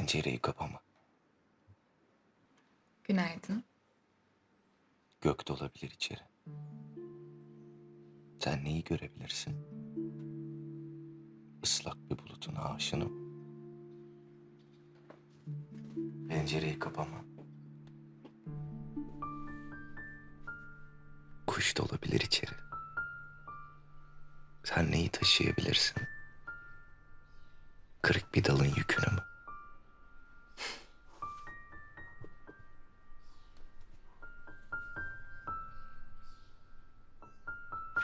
Pencereyi kapama. Günaydın. Gök dolabilir içeri. Sen neyi görebilirsin? Islak bir bulutun aşını. Pencereyi kapama. Kuş dolabilir içeri. Sen neyi taşıyabilirsin? Kırık bir dalın yükünü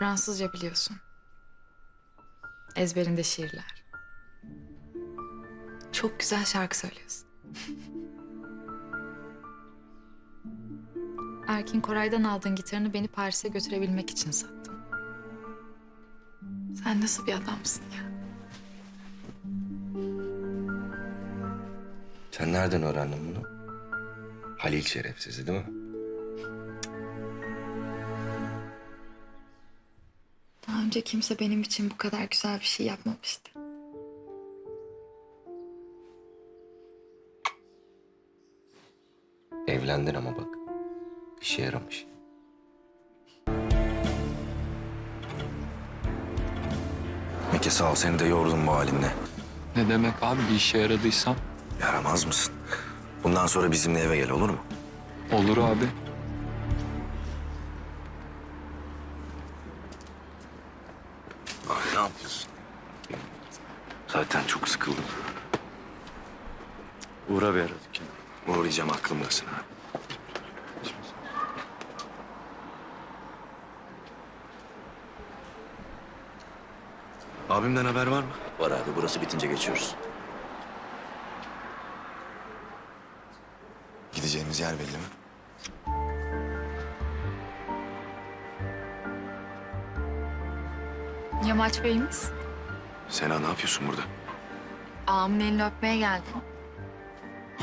Fransızca biliyorsun. Ezberinde şiirler. Çok güzel şarkı söylüyorsun. Erkin Koray'dan aldığın gitarını beni Paris'e götürebilmek için sattın. Sen nasıl bir adamsın ya? Sen nereden öğrendin bunu? Halil şerefsizi değil mi? Daha önce kimse benim için bu kadar güzel bir şey yapmamıştı. Evlendin ama bak. İşe yaramış. Meke sağ ol seni de yordum bu halinle. Ne demek abi bir işe yaradıysam? Yaramaz mısın? Bundan sonra bizimle eve gel olur mu? Olur abi. Yapıyorsun? Zaten çok sıkıldım. Uğra bir ara dükkanı. Uğrayacağım aklımdasın ha. Abimden haber var mı? Var abi burası bitince geçiyoruz. Gideceğimiz yer belli mi? Yamaç Bey'imiz Sena ne yapıyorsun burada? ağamın elini öpmeye geldim.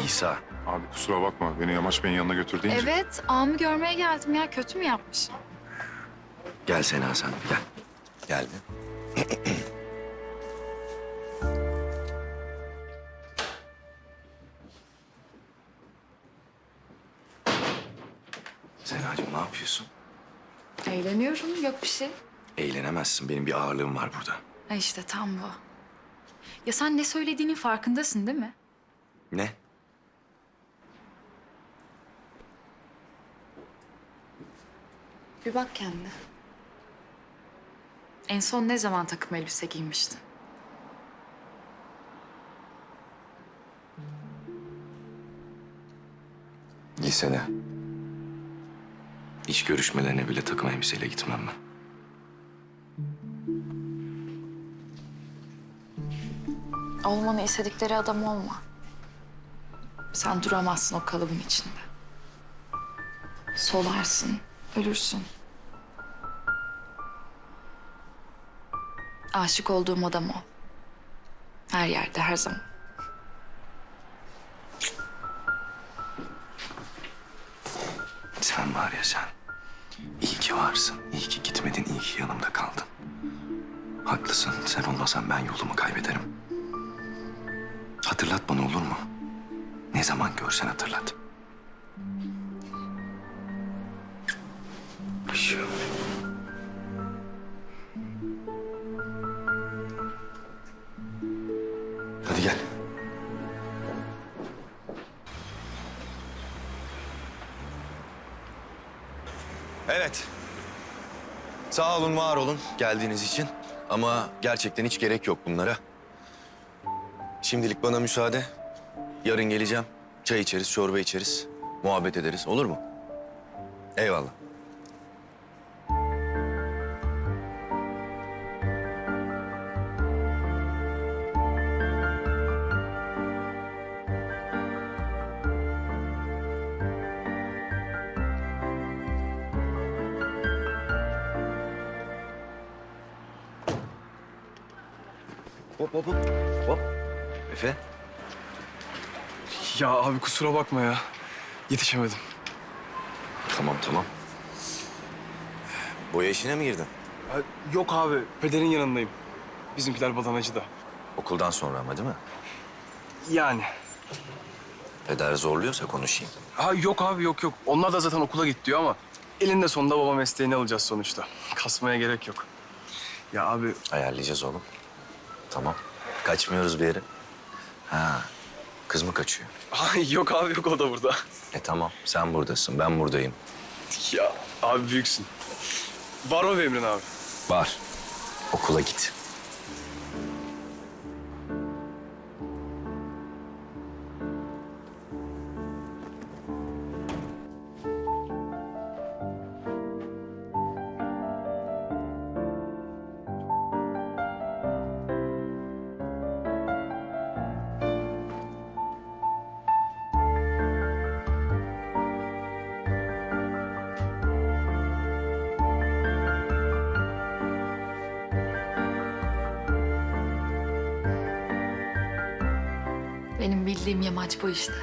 İsa. Abi kusura bakma beni Yamaç Bey'in yanına götür deyince. Evet, ağamı görmeye geldim ya. Kötü mü yapmışım? Gel Sena sen gel. Gel bir. Senacığım ne yapıyorsun? Eğleniyorum, yok bir şey. Eğlenemezsin. Benim bir ağırlığım var burada. Ha işte tam bu. Ya sen ne söylediğinin farkındasın değil mi? Ne? Bir bak kendine. En son ne zaman takım elbise giymiştin? Lisede. İş görüşmelerine bile takım elbiseyle gitmem ben. Olmanı istedikleri adam olma. Sen duramazsın o kalıbın içinde. Solarsın, ölürsün. Aşık olduğum adam ol. Her yerde, her zaman. Sen var ya sen. İyi ki varsın. İyi ki gitmedin. iyi ki yanımda kaldın. Haklısın. Sen olmasan ben yolumu kaybederim. Hatırlat bana olur mu? Ne zaman görsen hatırlat. Şu. Hadi gel. Evet. Sağ olun, var olun geldiğiniz için. Ama gerçekten hiç gerek yok bunlara. Şimdilik bana müsaade. Yarın geleceğim. Çay içeriz, çorba içeriz. Muhabbet ederiz. Olur mu? Eyvallah. Hop hop hop. Hop. Efe. Ya abi kusura bakma ya. Yetişemedim. Tamam tamam. Boya işine mi girdin? Ya, yok abi pederin yanındayım. Bizimkiler badanacı da. Okuldan sonra ama değil mi? Yani Peder zorluyorsa konuşayım. Ha yok abi yok yok. Onlar da zaten okula git diyor ama elinde sonunda baba mesleğini alacağız sonuçta. Kasmaya gerek yok. Ya abi Ayarlayacağız oğlum. Tamam. Kaçmıyoruz bir yere. Ha, kız mı kaçıyor? Ay yok abi yok o da burada. E tamam, sen buradasın, ben buradayım. Ya abi büyüksün. Var mı bir emrin abi? Var. Okula git. Benim bildiğim yamaç bu işte.